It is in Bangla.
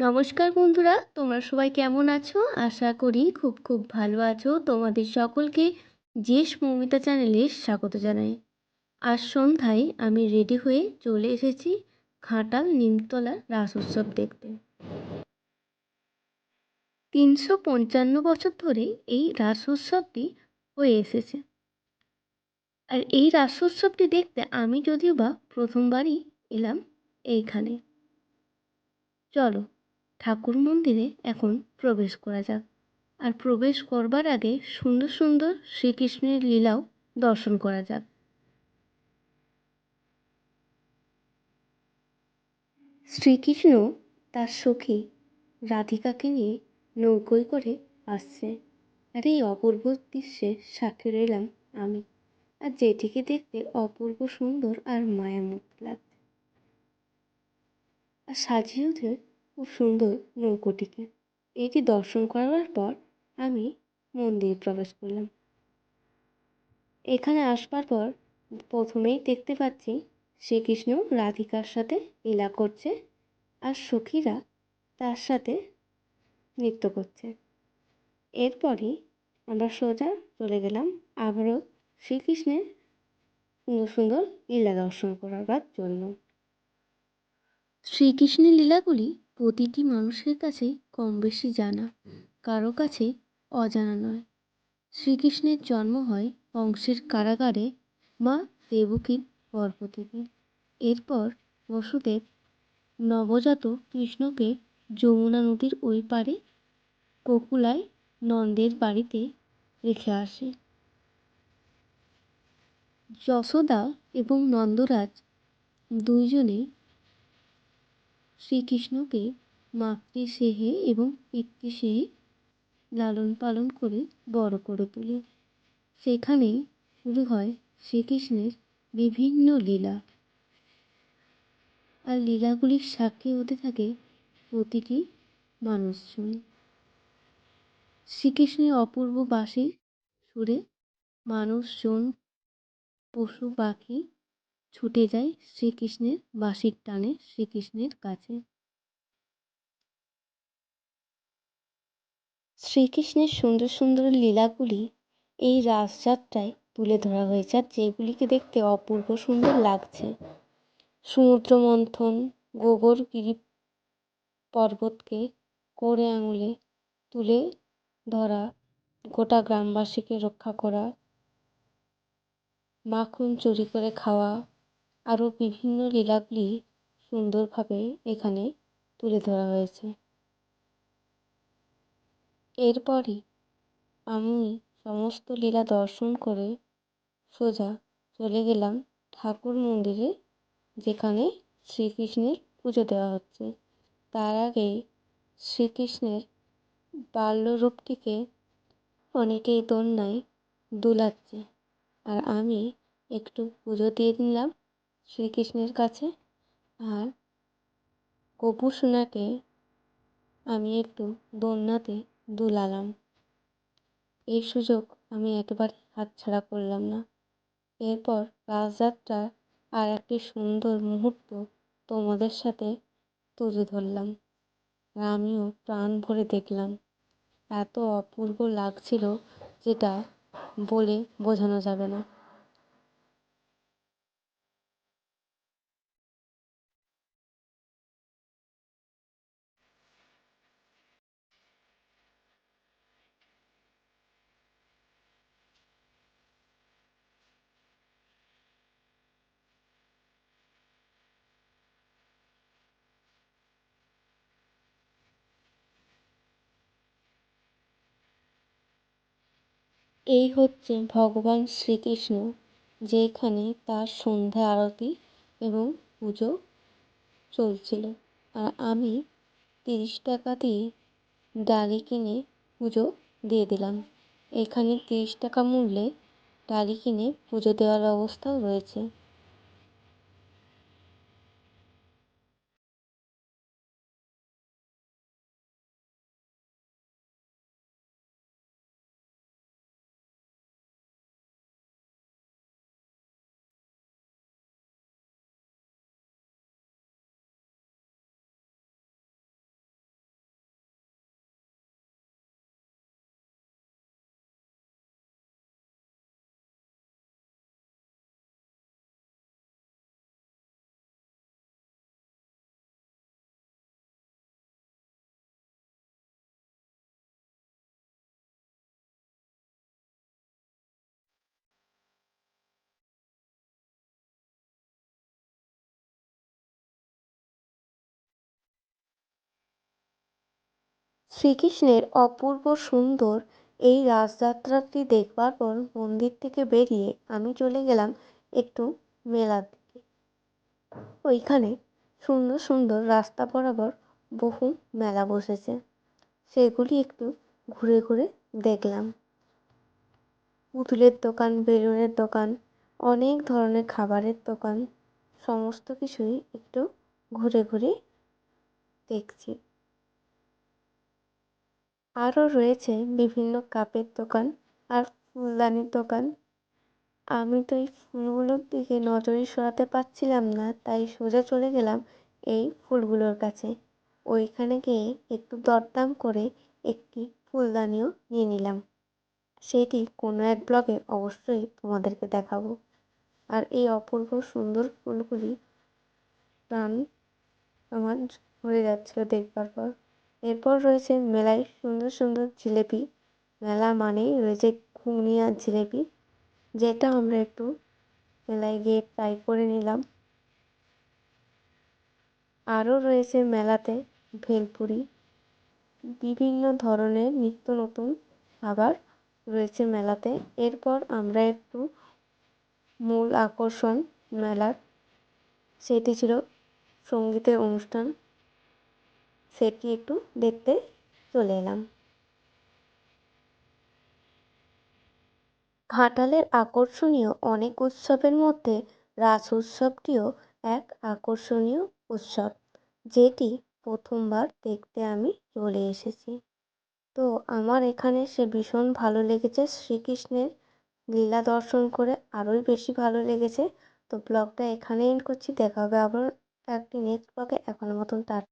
নমস্কার বন্ধুরা, তোমরা সবাই কেমন আছো? আশা করি খুব খুব ভালো আছো। তোমাদের সকলকে জেস মৌমিতা চ্যানেলে স্বাগত জানাই। আজ সন্ধ্যায় আমি রেডি হয়ে চলে এসেছি ঘাটাল নিমতলা রাস উৎসব দেখতে। তিনশো পঞ্চান্ন বছর ধরে এই রাস উৎসবটি হয়ে এসেছে। আর এই রাস উৎসবটি দেখতে আমি যদিও বা প্রথমবারই এলাম এইখানে। চলো ঠাকুর মন্দিরে এখন প্রবেশ করা যাক। আর প্রবেশ করবার আগে সুন্দর সুন্দর শ্রীকৃষ্ণের লীলাও দর্শন করা যাক। শ্রীকৃষ্ণ তার সখী রাধিকাকে নিয়ে নৌকোয় করে আসছে। আর এই অপূর্ব দৃশ্যে সাক্ষী রইলাম আমি। আর যেটিকে দেখতে অপূর্ব সুন্দর আর মায়ামুখ লাগছে। আর সাজিয়ে ওঠে খুব সুন্দর নৌকোটিকে। এটি দর্শন করার পর আমি মন্দিরে প্রবেশ করলাম। এখানে আসবার পর প্রথমেই দেখতে পাচ্ছি শ্রীকৃষ্ণ রাধিকার সাথে লীলা করছে আর সখীরা তার সাথে নৃত্য করছে। এরপরই আমরা সোজা চলে গেলাম আবারও শ্রীকৃষ্ণের সুন্দর সুন্দর লীলা দর্শন করার জন্য। শ্রীকৃষ্ণের লীলাগুলি প্রতিটি মানুষের কাছে কম বেশি জানা, কারও কাছে অজানা নয়। শ্রীকৃষ্ণের জন্ম হয় কংসের কারাগারে মা দেবকীর গর্ভ থেকে এরপর বসুদেব নবজাত কৃষ্ণকে যমুনা নদীর ওই পারে কোকুলায় নন্দের বাড়িতে রেখে আসে। যশোদা এবং নন্দরাজ দুইজনে শ্রীকৃষ্ণকে মাতৃস্নেহে এবং পিতৃস্নেহে লালন পালন করে বড় করে তোলে। সেখানেই শুরু হয় শ্রীকৃষ্ণের বিভিন্ন লীলা। আর লীলাগুলির সাক্ষী হতে থাকে প্রতিটি মানুষজন। শ্রীকৃষ্ণের অপূর্ব বাসে সুরে মানুষজন, পশু, পাখি ছুটে যায় শ্রীকৃষ্ণের বাঁশির টানে শ্রীকৃষ্ণের কাছে। শ্রীকৃষ্ণের সুন্দর সুন্দর লীলাগুলি এই রাসযাত্রায় তুলে ধরা হয়েছে আর যেগুলিকে দেখতে অপূর্ব সুন্দর লাগছে। সমুদ্র মন্থন গোবরগিরি পর্বতকে করে আঙুলে তুলে ধরা, গোটা গ্রামবাসীকে রক্ষা করা, মাখন চুরি করে খাওয়া আরও বিভিন্ন লীলাগুলি সুন্দরভাবে এখানে তুলে ধরা হয়েছে। এরপরই আমি সমস্ত লীলা দর্শন করে সোজা চলে গেলাম ঠাকুর মন্দিরে, যেখানে শ্রীকৃষ্ণের পুজো দেওয়া হচ্ছে। তার আগে শ্রীকৃষ্ণের বাল্যরূপটিকে অনেকেই দোলনায় দুলাচ্ছে। আর আমি একটু পুজো দিয়ে নিলাম। শ্রীকৃষ্ণের কাছে। আর গোপু সোনাকে আমি একটু দোলনাতে দুলালাম। এই সুযোগ আমি একেবারে হাতছাড়া করলাম না। এরপর রাসযাত্রার আর একটি সুন্দর মুহূর্ত তোমাদের সাথে তুলে ধরলাম। আর আমিও প্রাণ ভরে দেখলাম। এত অপূর্ব লাগছিল যেটা বলে বোঝানো যাবে না। এই হচ্ছে ভগবান শ্রীকৃষ্ণ, যেখানে তার সন্ধ্যা আরতি এবং পুজো চলছিল। আর আমি তিরিশ টাকা দিয়ে ডালি কিনে পুজো দিয়ে দিলাম। এখানে তিরিশ টাকা মূল্যে ডালি কিনে পুজো দেওয়ার ব্যবস্থাও রয়েছে। শ্রীকৃষ্ণের অপূর্ব সুন্দর এই রাসযাত্রাটি দেখবার পর মন্দির থেকে বেরিয়ে আমি চলে গেলাম একটু মেলার দিকে। ওইখানে সুন্দর সুন্দর রাস্তা বরাবর বহু মেলা বসেছে। সেগুলি একটু ঘুরে ঘুরে দেখলাম। পুতুলের দোকান, বেলুনের দোকান, অনেক ধরনের খাবারের দোকান, সমস্ত কিছুই একটু ঘুরে ঘুরে দেখছি। আরও রয়েছে বিভিন্ন কাপের দোকান আর ফুলদানির দোকান। আমি তো এই ফুলগুলোর দিকে নজরই সরাতে পারছিলাম না, তাই সোজা চলে গেলাম এই ফুলগুলোর কাছে। ওইখানে গিয়ে একটু দরদাম করে একটি ফুলদানিও নিয়ে নিলাম। সেটি কোনো এক ব্লগে অবশ্যই তোমাদেরকে দেখাবো। আর এই অপূর্ব সুন্দর ফুলগুলি প্রাণ আমার ভরে যাচ্ছিল দেখবার পর এরপর রয়েছে মেলায় সুন্দর সুন্দর জিলেপি। মেলা মানেই রয়েছে ঘুগনি আর জিলেপি, যেটা আমরা একটু মেলায় গিয়ে ট্রাই করে নিলাম। আরও রয়েছে মেলাতে ভেলপুরি, বিভিন্ন ধরনের নিত্য নতুন খাবার রয়েছে মেলাতে। এরপর আমরা একটু মূল আকর্ষণ মেলার, সেটি ছিল সঙ্গীতের অনুষ্ঠান। সেটি একটু দেখতে চলে এলাম। ঘাটালের আকর্ষণীয় অনেক উৎসবের মধ্যে রাস উৎসবটিও এক আকর্ষণীয় উৎসব, যেটি প্রথমবার দেখতে আমি চলে এসেছি। তো আমার এখানে সে ভীষণ ভালো লেগেছে, শ্রীকৃষ্ণের লীলা দর্শন করে আরোই বেশি ভালো লেগেছে। তো ব্লগটা এখানে এন্ড করছি, দেখা হবে আবার একটি নেক্সট ব্লগে এখনের মতন টাটা